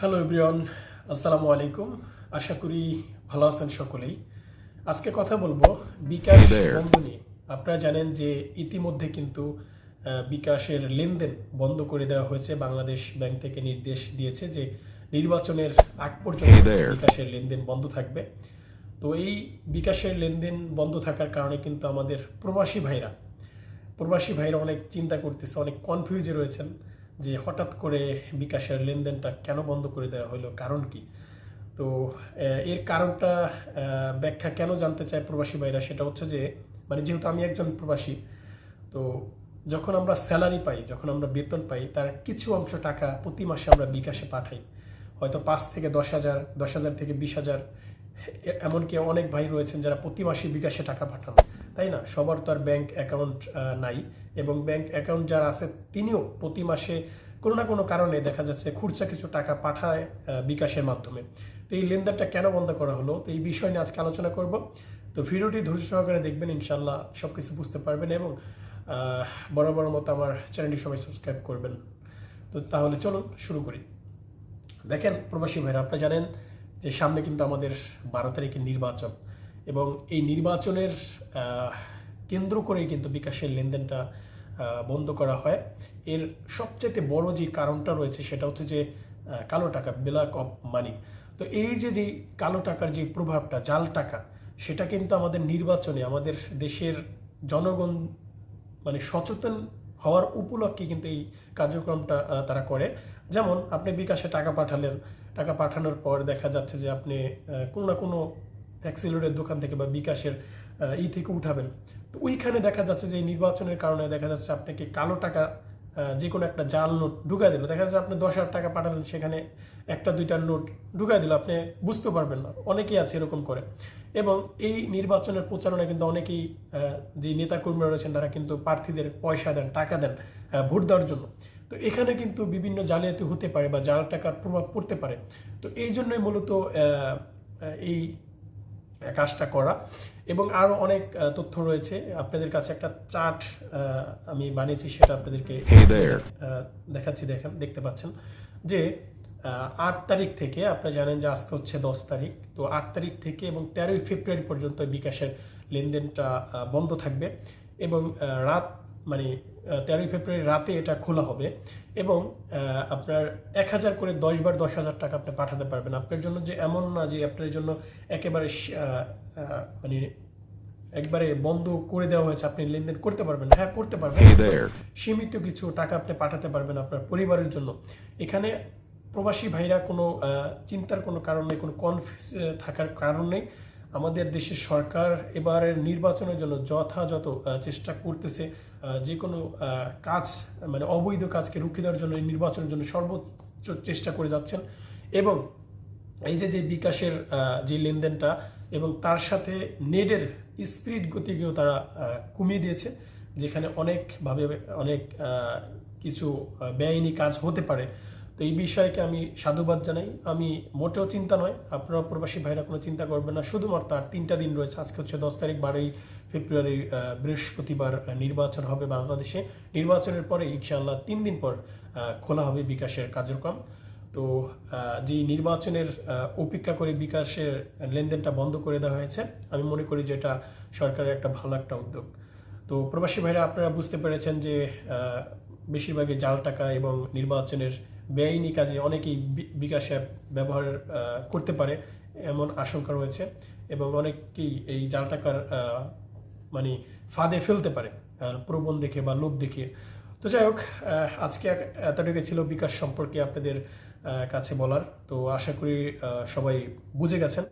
Hello everyone আসসালামু আলাইকুম আশা করি ভালো আছেন সকলেই। আজকে কথা বলব বিকাশ বন্ধ নিয়ে। আপনারা জানেন যে ইতিমধ্যে কিন্তু বিকাশের লেনদেন বন্ধ করে দেওয়া হয়েছে। বাংলাদেশ ব্যাংক থেকে নির্দেশ দিয়েছে যে নির্বাচনের আগ পর্যন্ত বিকাশের লেনদেন বন্ধ থাকবে। তো এই বিকাশের লেনদেন বন্ধ থাকার কারণে কিন্তু আমাদের প্রবাসী ভাইরা প্রবাসী ভাইরা অনেক চিন্তা করতেছে অনেক কনফিউজে রয়েছেন। যে হঠাৎ করে বিকাশের লেনদেনটা কেন বন্ধ করে দেওয়া হলো, কারণ কি? তো এর কারণটা ব্যাখ্যা কেন জানতে চায় প্রবাসী ভাইরা সেটা হচ্ছে যে মানে যেহেতু আমি একজন প্রবাসী, তো যখন আমরা স্যালারি পাই, যখন আমরা বেতন পাই, তার কিছু অংশ টাকা প্রতি মাসে আমরা বিকাশে পাঠাই। হয়তো পাঁচ থেকে দশ হাজার দশ হাজার থেকে বিশ হাজার এমনকি অনেক ভাই রয়েছেন যারা প্রতি মাসে বিকাশে টাকা পাঠান। তাই না? সবার তো আর ব্যাংক অ্যাকাউন্ট নাই। এবং ব্যাংক অ্যাকাউন্ট যারা আছে, তিনিও প্রতি মাসে কোনো না কোনো কারণে দেখা যাচ্ছে খুরচা কিছু টাকা পাঠায় বিকাশের মাধ্যমে। তো এই লেনদেনটা কেন বন্ধ করা হলো? তো এই বিষয় নিয়ে আজকে আলোচনা করব। তো ভিডিওটি ধৈর্য সহকারে দেখবেন ইনশাল্লাহ সব কিছু বুঝতে পারবেন এবং বড় বড় মতো আমার চ্যানেলটি সবাই সাবস্ক্রাইব করবেন। তো তাহলে চলুন শুরু করি। দেখেন প্রবাসী ভাইরা, আপনারা জানেন যে সামনে কিন্তু আমাদের বারো তারিখে নির্বাচন। এবং এই নির্বাচনের কেন্দ্র করেই কিন্তু বিকাশের লেনদেনটা বন্ধ করা হয়। এর সবচেয়ে বড় যে কারণটা রয়েছে সেটা হচ্ছে যে কালো টাকা ব্ল্যাক অফ মানি তো এই যে যে কালো টাকার যে প্রভাবটা, জাল টাকা, সেটা কিন্তু আমাদের নির্বাচনে, আমাদের দেশের জনগণ মানে সচেতন হওয়ার উপলক্ষে কিন্তু এই কার্যক্রমটা তারা করে। যেমন আপনি বিকাশে টাকা পাঠালেন, টাকা পাঠানোর পর দেখা যাচ্ছে যে আপনি কোনো না কোনো ফ্যাক্সিলোডের দোকান থেকে বা বিকাশের ই থেকে উঠাবেন। তো ওইখানে দেখা যাচ্ছে যে নির্বাচনের কারণে দেখা যাচ্ছে আপনাকে কালো টাকা যে কোনো একটা জাল নোট ঢুকাই দিল। দেখা যাচ্ছে আপনি দশ হাজার টাকা পাঠালেন, সেখানে একটা, দুইটা নোট ঢুকাই দিল। আপনি বুঝতে পারবেন না। অনেকেই আছে এরকম করে। এবং এই নির্বাচনের প্রচারণায় কিন্তু অনেকেই যে নেতা কর্মীরা রয়েছেন, তারা কিন্তু প্রার্থীদের পয়সা দেন, টাকা দেন ভোট দেওয়ার জন্য। তো এখানে কিন্তু বিভিন্ন জালিয়াতি হতে পারে বা জাল টাকার প্রভাব পড়তে পারে। তো এই জন্যই মূলত এই কাজটা করা। এবং আরও অনেক তথ্য রয়েছে। আপনাদের কাছে একটা চার্ট আমি বানিয়েছি সেটা আপনাদেরকে দেখাচ্ছি দেখেন দেখতে পাচ্ছেন যে আট তারিখ থেকে আপনি জানেন যে আজকে হচ্ছে দশ তারিখ। তো আট তারিখ থেকে এবং তেরোই ফেব্রুয়ারি পর্যন্ত বিকাশের লেনদেনটা বন্ধ থাকবে। এবং রাত মানে তেরোই ফেব্রুয়ারি রাতে এটা খোলা হবে এবং আপনার এক হাজার করে দশ বার দশ হাজার টাকা আপনি পাঠাতে পারবেন। আপনার জন্য যে এমন না যে আপনার জন্য একেবারে মানে একবারে বন্ধ করে দেওয়া হয়েছে আপনি লেনদেন করতে পারবেন। হ্যাঁ করতে পারবেন। সীমিত কিছু টাকা আপনি পাঠাতে পারবেন আপনার পরিবারের জন্য। এখানে প্রবাসী ভাইরা কোনো আহ, চিন্তার কোনো কারণ নেই কোনো কনফিউজ থাকার কারণ নেই। আমাদের দেশের সরকার এবারের নির্বাচনের জন্য যথাযথ চেষ্টা করতেছে যে কোনো কাজ মানে অবৈধ কাজকে রুখে দেওয়ার জন্য নির্বাচনের জন্য সর্বোচ্চ চেষ্টা করে যাচ্ছেন। এবং এই যে যে বিকাশের যে লেনদেনটা এবং তার সাথে নেটের স্পিড গতিকেও তারা কমিয়ে দিয়েছে, যেখানে অনেকভাবে, অনেক কিছু বেআইনি কাজ হতে পারে। তো এই বিষয়কে আমি সাধুবাদ জানাই। আমি মোটেও চিন্তা নয় আপনারা প্রবাসী ভাইরা কোনো চিন্তা করবেন না। শুধুমাত্র আর তিনটা দিন রয়েছে। আজকে হচ্ছে দশ তারিখ বারোই ফেব্রুয়ারি বৃহস্পতিবার নির্বাচন হবে বাংলাদেশে। নির্বাচনের পরে ইনশাআল্লাহ তিন দিন পর খোলা হবে বিকাশের কার্যক্রম। তো যে নির্বাচনের আহ, অপেক্ষা করে বিকাশের লেনদেনটা বন্ধ করে দেওয়া হয়েছে আমি মনে করি যে এটা সরকারের একটা ভালো একটা উদ্যোগ। তো প্রবাসী ভাইরা আপনারা বুঝতে পেরেছেন যে বেশিরভাগই জাল টাকা এবং নির্বাচনের বেআইনি কাজে অনেকেই বিকাশ অ্যাপ ব্যবহার করতে পারে এমন আশঙ্কা রয়েছে এবং অনেকেই এই জাল টাকার মানে ফাঁদে ফেলতে পারে প্রবণ দেখে বা লোভ দেখে। তো যাই হোক আজকে এতটুকু ছিল বিকাশ সম্পর্কে আপনাদের কাছে বলার। তো আশা করি সবাই বুঝে গেছেন।